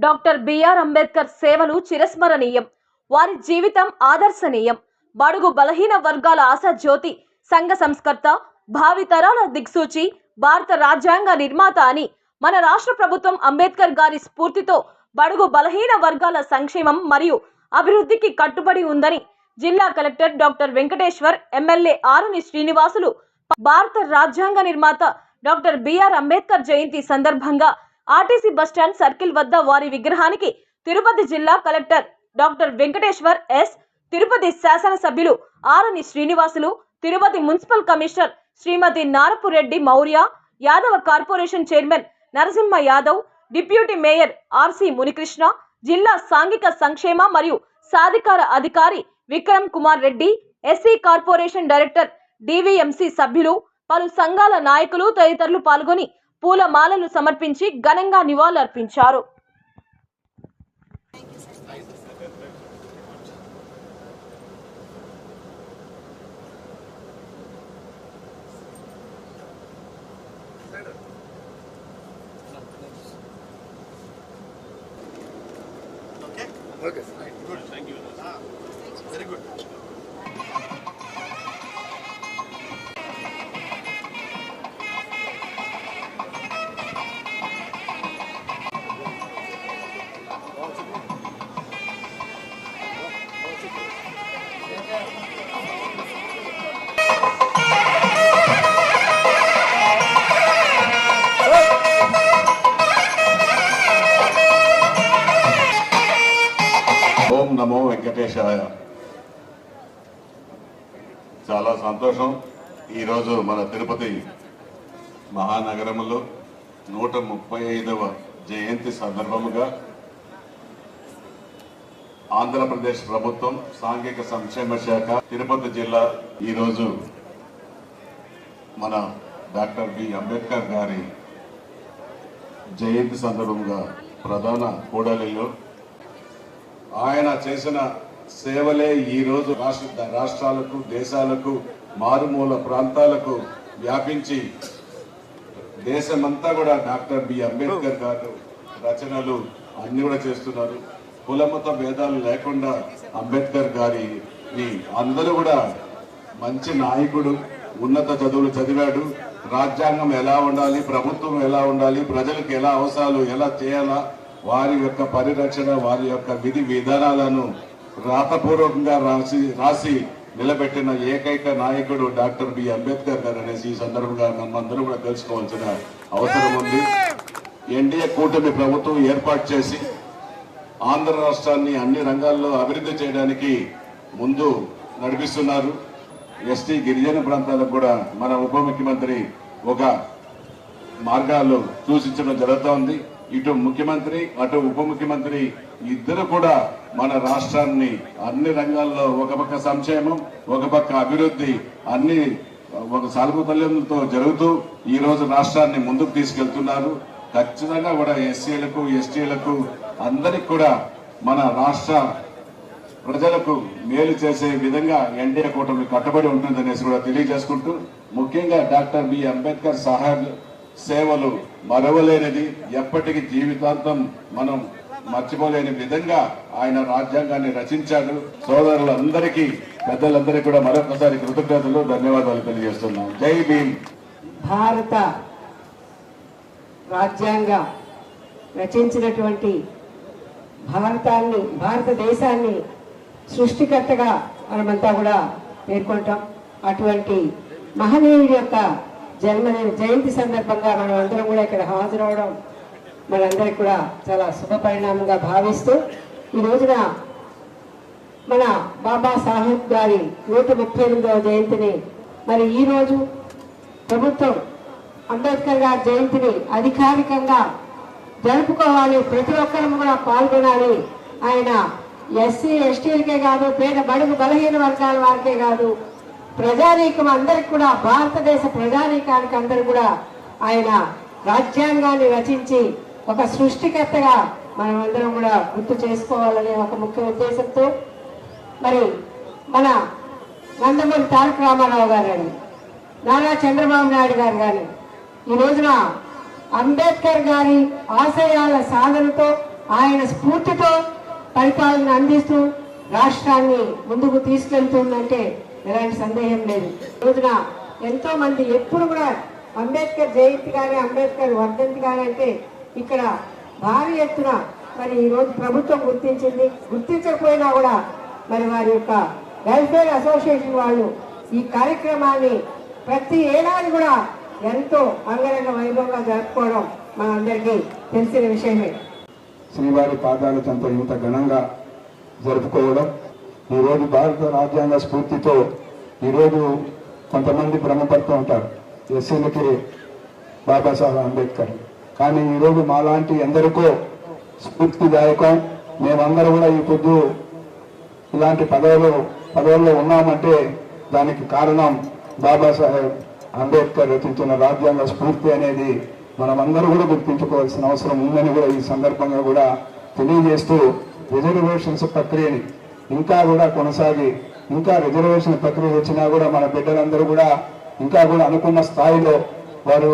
Doctor BR Ambedkar సేవలు చిరస్మరణీయం వారి జీవితం ఆదర్శనీయం బడుగు బలహీన వర్గాల ఆశాజ్యోతి సంఘ సంస్కర్త భావితరాల దిక్సూచి భారత రాజ్యాంగ నిర్మాత అని మన రాష్ట్ర ప్రభుత్వం అంబేద్కర్ గారి స్ఫూర్తితో బడుగు బలహీన వర్గాల సంక్షేమం మరియు అభివృద్ధికి కట్టుబడి ఉందని జిల్లా collector doctor Venkateshwar MLA Aruni Srinivasulu భారత రాజ్యాంగ నిర్మాత డాక్టర్ బిఆర్ అంబేద్కర్ జయంతి సందర్భంగా ఆర్టీసీ బస్టాండ్ సర్కిల్ వద్ద వారి విగ్రహానికి తిరుపతి జిల్లా collector doctor Venkateshwar S. Tirupati శాసనసభ్యులు Arani Srinivasulu Tirupati municipal commissioner Srimati Narapureddy Mourya Yadava corporation chairman Narasimha Yadav deputy mayor R C Munikrishna జిల్లా సాంఘిక సంక్షేమ మరియు సాధికార అధికారి Vikram Kumar Reddy SC corporation director DVMC సభ్యులు పలు సంఘాల నాయకులు తదితరులు పాల్గొని పూల మాలలు సమర్పించి ఘనంగా నివాళులర్పించారు Okay? వెంకటేశాయ చాలా సంతోషం. ఈరోజు మన తిరుపతి మహానగరంలో నూట ముప్పై ఐదవ జయంతి సందర్భముగా ఆంధ్రప్రదేశ్ ప్రభుత్వం సాంఘిక సంక్షేమ శాఖ తిరుపతి జిల్లా ఈరోజు మన డాక్టర్ బి. అంబేద్కర్ గారి జయంతి సందర్భంగా ప్రధాన కూడలిలో ఆయన చేసిన సేవలే ఈ రోజు రాష్ట్ర రాష్ట్రాలకు దేశాలకు మారుమూల ప్రాంతాలకు వ్యాపించి దేశమంతా కూడా డాక్టర్ బి. అంబేద్కర్ గారు రచనలు అన్ని కూడా చేస్తున్నారు. కులమత భేదాలు లేకుండా అంబేద్కర్ గారిని అందరూ కూడా మంచి నాయకుడు ఉన్నత చదువులు చదివాడు. రాజ్యాంగం ఎలా ఉండాలి ప్రభుత్వం ఎలా ఉండాలి ప్రజలకు ఎలా అవసరాలు ఎలా చేయాలా వారి యొక్క పరిరక్షణ వారి యొక్క విధి విధానాలను రాతపూర్వకంగా రాసి రాసి నిలబెట్టిన ఏకైక నాయకుడు డాక్టర్ బి. అంబేద్కర్ గారు అనేసి ఈ సందర్భంగా మనందరూ కూడా తెలుసుకోవాల్సిన అవసరం ఉంది. ఎన్డీఏ కూటమి ప్రభుత్వం ఏర్పాటు చేసి ఆంధ్ర రాష్ట్రాన్ని అన్ని రంగాల్లో అభివృద్ధి చేయడానికి ముందు నడిపిస్తున్నారు. ఎస్టీ గిరిజన ప్రాంతాలకు కూడా మన ఉప ముఖ్యమంత్రి ఒక మార్గాలు సూచించడం జరుగుతోంది. ఇటు ముఖ్యమంత్రి అటు ఉప ముఖ్యమంత్రి ఇద్దరు కూడా మన రాష్ట్రాన్ని అన్ని రంగాల్లో ఒక పక్క సంక్షేమం ఒక పక్క అభివృద్ధి అన్ని ఒక సాల్పుతల్యంతో జరుగుతూ ఈ రోజు రాష్ట్రాన్ని ముందుకు తీసుకెళ్తున్నారు. ఖచ్చితంగా కూడా ఎస్సీలకు ఎస్టీలకు అందరికి కూడా మన రాష్ట్ర ప్రజలకు మేలు చేసే విధంగా ఎన్డీఏ కూటమి కట్టుబడి ఉంటుందనేసి కూడా తెలియజేసుకుంటూ ముఖ్యంగా డాక్టర్ బి. అంబేద్కర్ సాహెబ్ సేవలు మరవలేనిది. ఎప్పటికీ జీవితాంతం మనం మర్చిపోలేని విధంగా ఆయన రాజ్యాంగాన్ని రచించాడు. సోదరులందరికీ పెద్దలందరికీ కూడా మరొకసారి కృతజ్ఞతలు ధన్యవాదాలు తెలియజేస్తున్నాం. జై భీమ్. భారత రాజ్యాంగ రచించినటువంటి భారతాన్ని భారతదేశాన్ని సృష్టికర్తగా మనమంతా కూడా పేర్కొంటాం. అటువంటి మహనీయుడి యొక్క జన్మదిన జయంతి సందర్భంగా మనం అందరం కూడా ఇక్కడ హాజరవడం మనందరికి కూడా చాలా శుభ పరిణామంగా భావిస్తూ ఈ రోజున మన బాబా సాహెబ్ గారి నూట ముప్పై ఎనిమిదవ జయంతిని మరి ఈ రోజు ప్రభుత్వం అంబేద్కర్ గారి జయంతిని అధికారికంగా జరుపుకోవాలి ప్రతి ఒక్కరూ కూడా పాల్గొనాలి. ఆయన ఎస్సీ ఎస్టీలకే కాదు పేద బడుగు బలహీన వర్గాల వారికే కాదు ప్రజానీకం అందరికి కూడా భారతదేశ ప్రజానీకానికి అందరు కూడా ఆయన రాజ్యాంగాన్ని రచించి ఒక సృష్టికర్తగా మనం అందరం కూడా గుర్తు చేసుకోవాలనే ఒక ముఖ్య ఉద్దేశంతో మరి మన నందమూరి తారక రామారావు గారు కానీ నారా చంద్రబాబు నాయుడు గారు కానీ ఈ రోజున అంబేద్కర్ గారి ఆశయాల సాధనతో ఆయన స్ఫూర్తితో పరిపాలన అందిస్తూ రాష్ట్రాన్ని ముందుకు తీసుకెళ్తుందంటే ఎలాంటి సందేహం లేదు. ఈ రోజున ఎంతో మంది ఎప్పుడు కూడా అంబేద్కర్ జయంతి కానీ అంబేద్కర్ వర్ధంతి కానీ అంటే ఇక్కడ భారీ ఎత్తున మరి ఈరోజు ప్రభుత్వం గుర్తించింది. గుర్తించకపోయినా కూడా మరి వారి యొక్క వెల్ఫేర్ అసోసియేషన్ వాళ్ళు ఈ కార్యక్రమాన్ని ప్రతి ఏడాది కూడా ఎంతో అంగరంగ వైభవంగా జరుపుకోవడం మనందరికీ తెలిసిన విషయమే. శ్రీవారి పాదాలు చెంత ఇంత ఘనంగా జరుపుకోవడం ఈరోజు భారత రాజ్యాంగ స్ఫూర్తితో ఈరోజు కొంతమంది భ్రమపడుతూ ఉంటారు ఎస్సీలకి బాబాసాహెబ్ అంబేద్కర్. కానీ ఈరోజు మాలాంటి ఎందరికో స్ఫూర్తిదాయకం. మేమందరూ కూడా ఈ పొద్దు ఇలాంటి పదవులు పదవుల్లో ఉన్నామంటే దానికి కారణం బాబాసాహెబ్ అంబేద్కర్ రచించిన రాజ్యాంగ స్ఫూర్తి అనేది మనమందరూ కూడా గుర్తించుకోవాల్సిన అవసరం ఉందని కూడా ఈ సందర్భంగా కూడా తెలియజేస్తూ రిజర్వేషన్స్ ప్రక్రియని ఇంకా కూడా కొనసాగి ఇంకా రిజర్వేషన్ ప్రక్రియ వచ్చినా కూడా మన బిడ్డలందరూ కూడా ఇంకా కూడా అనుకున్న స్థాయిలో వారు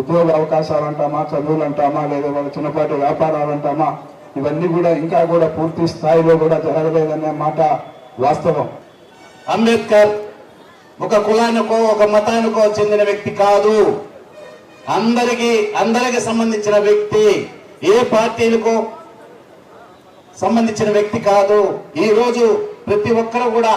ఉద్యోగ అవకాశాలు అంటామా చదువులు అంటామా లేదా వాళ్ళ చిన్నపాటి వ్యాపారాలు అంటామా ఇవన్నీ కూడా ఇంకా కూడా పూర్తి స్థాయిలో కూడా జరగలేదనే మాట వాస్తవం. అంబేద్కర్ ఒక కులానికో ఒక మతానికో చెందిన వ్యక్తి కాదు. అందరికి అందరికి సంబంధించిన వ్యక్తి ఏ పార్టీలకో సంబంధించిన వ్యక్తి కాదు. ఈరోజు ప్రతి ఒక్కరు కూడా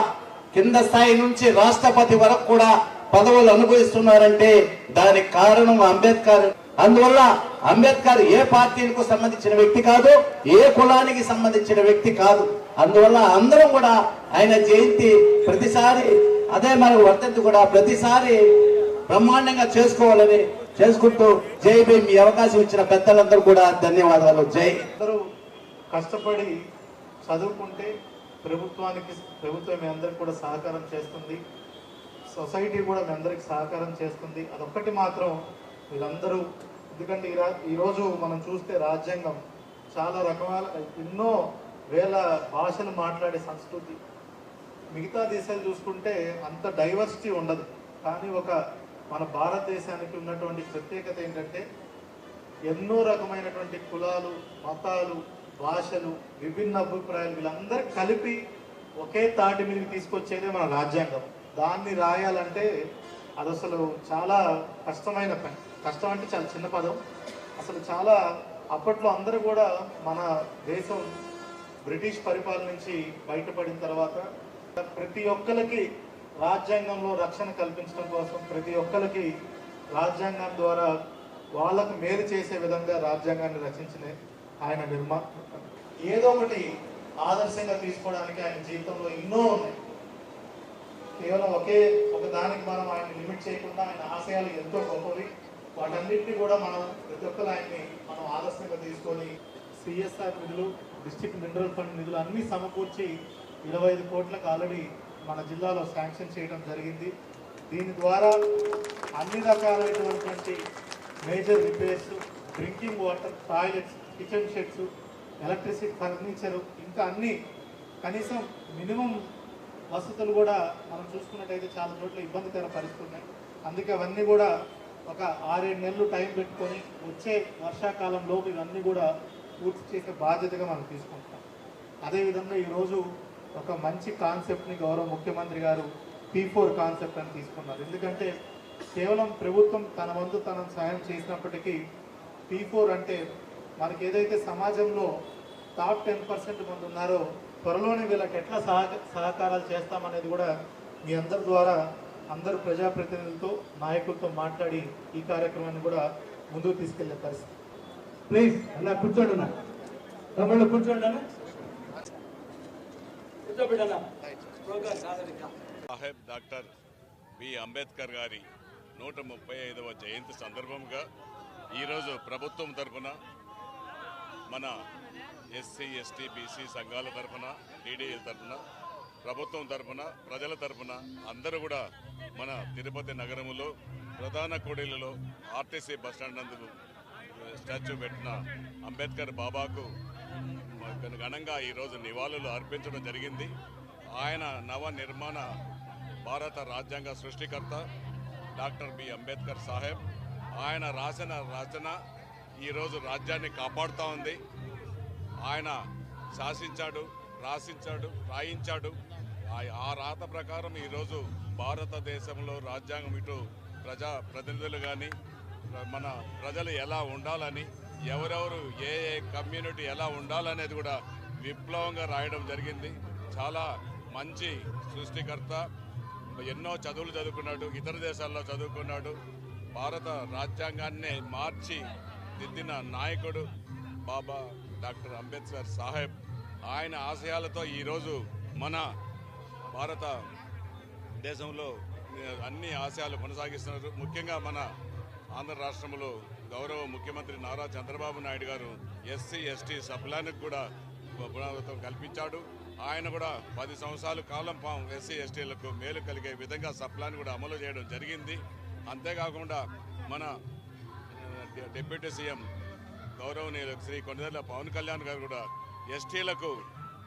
కింద స్థాయి నుంచి రాష్ట్రపతి వరకు కూడా పదవులు అనుభవిస్తున్నారంటే దానికి కారణం అంబేద్కర్. అందువల్ల అంబేద్కర్ ఏ పార్టీలకు సంబంధించిన వ్యక్తి కాదు ఏ కులానికి సంబంధించిన వ్యక్తి కాదు. అందువల్ల అందరం కూడా ఆయన జయంతి ప్రతిసారి అదే మన వర్తంతి కూడా ప్రతిసారి బ్రహ్మాండంగా చేసుకోవాలని చేసుకుంటూ జై భీమ్. మీ అవకాశం ఇచ్చిన పెద్దలందరూ కూడా ధన్యవాదాలు. జై. అందరూ కష్టపడి చదువుకుంటే ప్రభుత్వానికి ప్రభుత్వం మీ అందరికి కూడా సహకారం చేస్తుంది. సొసైటీ కూడా మీ అందరికి సహకారం చేస్తుంది. అదొక్కటి మాత్రం వీళ్ళందరూ ఎందుకంటే ఈ ఈరోజు మనం చూస్తే రాజ్యాంగం చాలా రకాల ఎన్నో వేల భాషలు మాట్లాడే సంస్కృతి. మిగతా దేశాలు చూసుకుంటే అంత డైవర్సిటీ ఉండదు. కానీ ఒక మన భారతదేశానికి ఉన్నటువంటి ప్రత్యేకత ఏంటంటే ఎన్నో రకమైనటువంటి కులాలు మతాలు భాషలు విభిన్న అభిప్రాయాలు వీళ్ళందరూ కలిపి ఒకే తాటి మీదకి తీసుకొచ్చేదే మన రాజ్యాంగం. దాన్ని రాయాలంటే అది అసలు చాలా కష్టమైన పని. కష్టం అంటే చాలా చిన్న పదం. అసలు చాలా అప్పట్లో అందరూ కూడా మన దేశం బ్రిటిష్ పరిపాలన నుంచి బయటపడిన తర్వాత ప్రతి ఒక్కరికి రాజ్యాంగంలో రక్షణ కల్పించడం కోసం ప్రతి ఒక్కరికి రాజ్యాంగం ద్వారా వాళ్ళకు మేలు చేసే విధంగా రాజ్యాంగాన్ని రచించిన ఆయన నిర్మా ఏదో ఒకటి ఆదర్శంగా తీసుకోవడానికి ఆయన జీవితంలో ఎన్నో ఉన్నాయి. కేవలం ఒకే ఒక దానికి మనం ఆయన లిమిట్ చేయకుండా ఆయన ఆశయాలు ఎంతో గొప్పవి. వాటన్నిటిని కూడా మనం ప్రతి ఒక్కరు ఆయన్ని మనం ఆదర్శంగా తీసుకొని సిఎస్ఆర్ నిధులు డిస్ట్రిక్ట్ మినరల్ ఫండ్ నిధులు అన్నీ సమకూర్చి ఇరవై ఐదు కోట్లకు ఆల్రెడీ మన జిల్లాలో శాంక్షన్ చేయడం జరిగింది. దీని ద్వారా అన్ని రకాలైనటువంటి major repairs drinking water toilets kitchen sheds electricity furniture ఇంకా అన్ని కనీసం మినిమం వసతులు కూడా మనం చూసుకున్నట్టయితే చాలా చోట్ల ఇబ్బందికర పరిస్థితులు ఉన్నాయి. అందుకే అవన్నీ కూడా ఒక ఆరేడు నెలలు టైం పెట్టుకొని వచ్చే వర్షాకాలంలోపు ఇవన్నీ కూడా పూర్తి చేసే బాధ్యతగా మనం తీసుకుంటాం అదేవిధంగా ఈరోజు ఒక మంచి కాన్సెప్ట్ని గౌరవ ముఖ్యమంత్రి గారు పీ ఫోర్ కాన్సెప్ట్ అని తీసుకున్నారు. ఎందుకంటే కేవలం ప్రభుత్వం తన వంతు తన సాయం చేసినప్పటికీ పీ ఫోర్ అంటే మనకి ఏదైతే సమాజంలో టాప్ టెన్ పర్సెంట్ మంది ఉన్నారో త్వరలోనే వీళ్ళకి ఎట్లా సహ సహకారాలు చేస్తామనేది కూడా మీ అందరి ద్వారా అందరు ప్రజాప్రతినిధులతో నాయకులతో మాట్లాడి ఈ కార్యక్రమాన్ని కూడా ముందుకు తీసుకెళ్ళే పరిస్థితి. ప్లీజ్ అన్న కూర్చోండి అన్న. తమ్ముళ్ళు కూర్చోండి అన్న. Saheb doctor B. అంబేద్కర్ గారి నూట ముప్పై ఐదవ జయంతి సందర్భంగా ఈరోజు ప్రభుత్వం తరఫున మన ఎస్సీ ఎస్టీ బీసీ సంఘాల తరఫున టీడీఎల్ తరఫున ప్రభుత్వం తరఫున ప్రజల తరఫున అందరూ కూడా మన తిరుపతి నగరంలో ప్రధాన కోడీలలో ఆర్టీసీ బస్టాండ్ నందు స్టాచ్యూ పెట్టిన అంబేద్కర్ బాబాకు ఘనంగా ఈరోజు నివాళులు అర్పించడం జరిగింది. ఆయన నవ నిర్మాణ భారత రాజ్యాంగ సృష్టికర్త డాక్టర్ బి అంబేద్కర్ సాహెబ్. ఆయన రాసిన రచన ఈరోజు రాజ్యాన్ని కాపాడుతూ ఉంది. ఆయన శాసించాడు రాసించాడు రాయించాడు. ఆ- ఆ రాత ప్రకారం ఈరోజు భారతదేశంలో రాజ్యాంగం ఇటు ప్రజా ప్రతినిధులు కానీ మన ప్రజలు ఎలా ఉండాలని ఎవరెవరు ఏ ఏ కమ్యూనిటీ ఎలా ఉండాలనేది కూడా విప్లవంగా రాయడం జరిగింది. చాలా మంచి సృష్టికర్త ఎన్నో చదువులు చదువుకున్నాడు ఇతర దేశాల్లో చదువుకున్నాడు. భారత రాజ్యాంగాన్నే మార్చి దిద్దిన నాయకుడు బాబా డాక్టర్ అంబేద్కర్ సాహెబ్ ఆయన ఆశయాలతో ఈరోజు మన భారత దేశంలో అన్ని ఆశయాలు కొనసాగిస్తున్నారు. ముఖ్యంగా మన ఆంధ్ర రాష్ట్రంలో గౌరవ ముఖ్యమంత్రి నారా చంద్రబాబు నాయుడు గారు ఎస్సీ ఎస్టీ సప్లానికి కూడా పునరావృతం కల్పించాడు. ఆయన కూడా పది సంవత్సరాల కాలం పాం ఎస్సీ ఎస్టీలకు మేలు కలిగే విధంగా సప్లాన్ కూడా అమలు చేయడం జరిగింది. అంతేకాకుండా మన డిప్యూటీ సీఎం గౌరవనీయులు శ్రీ కొండదల పవన్ కళ్యాణ్ గారు కూడా ఎస్టీలకు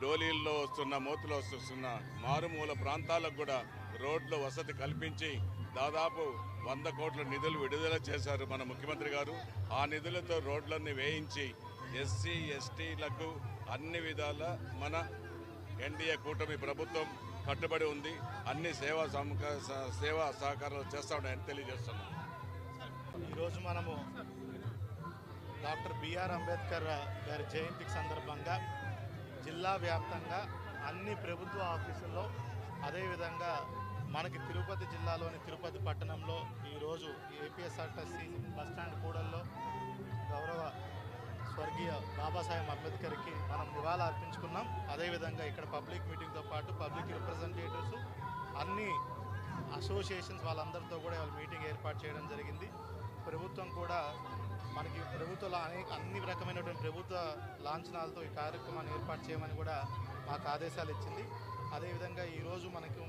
డోలీల్లో వస్తున్న మూతులు వస్తున్న మారుమూల ప్రాంతాలకు కూడా రోడ్లు వసతి కల్పించి దాదాపు వంద కోట్ల నిధులు విడుదల చేశారు మన ముఖ్యమంత్రి గారు. ఆ నిధులతో రోడ్లన్నీ వేయించి ఎస్సీ ఎస్టీలకు అన్ని విధాల మన ఎన్డీఏ కూటమి ప్రభుత్వం కట్టుబడి ఉంది. అన్ని సేవా సముఖ సేవా సహకారాలు చేస్తా తెలియజేస్తున్నాం. ఈరోజు మనము డాక్టర్ బిఆర్ అంబేద్కర్ గారి జయంతికి సందర్భంగా జిల్లా వ్యాప్తంగా అన్ని ప్రభుత్వ ఆఫీసుల్లో అదేవిధంగా మనకి తిరుపతి జిల్లాలోని తిరుపతి పట్టణంలో ఈరోజు ఏపీఎస్ఆర్టీసీ బస్టాండ్ కూడల్లో గౌరవ స్వర్గీయ బాబాసాహెబ్ అంబేద్కర్కి మనం నివాళ అర్పించుకున్నాం. అదేవిధంగా ఇక్కడ పబ్లిక్ మీటింగ్తో పాటు పబ్లిక్ రిప్రజెంటేటివ్స్ అన్ని అసోసియేషన్స్ వాళ్ళందరితో కూడా వాళ్ళ మీటింగ్ ఏర్పాటు చేయడం జరిగింది. ప్రభుత్వం కూడా మనకి ప్రభుత్వ అనేక అన్ని రకమైనటువంటి ప్రభుత్వ లాంఛనాలతో ఈ కార్యక్రమాన్ని ఏర్పాటు చేయమని కూడా మాకు ఆదేశాలు ఇచ్చింది. అదేవిధంగా ఈరోజు మనకు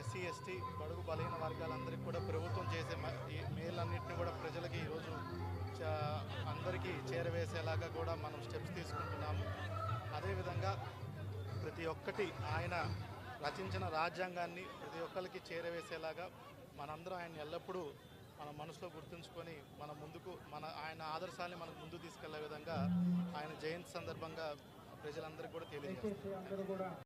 ఎస్సీ ఎస్టీ బడుగు బలహీన వర్గాలందరికీ కూడా ప్రభుత్వం చేసే ఈ మేలన్నింటినీ కూడా ప్రజలకి ఈరోజు అందరికీ చేరవేసేలాగా కూడా మనం స్టెప్స్ తీసుకుంటున్నాము. అదేవిధంగా ప్రతి ఒక్కటి ఆయన రచించిన రాజ్యాంగాన్ని ప్రతి ఒక్కరికి చేరవేసేలాగా మనందరం ఆయన ఎల్లప్పుడూ మన మనసులో గుర్తుంచుకొని మన ముందుకు మన ఆయన ఆదర్శాన్ని మనకు ముందు తీసుకెళ్ళే విధంగా ఆయన జయంతి సందర్భంగా ప్రజలందరికీ కూడా తెలియజేస్తాం.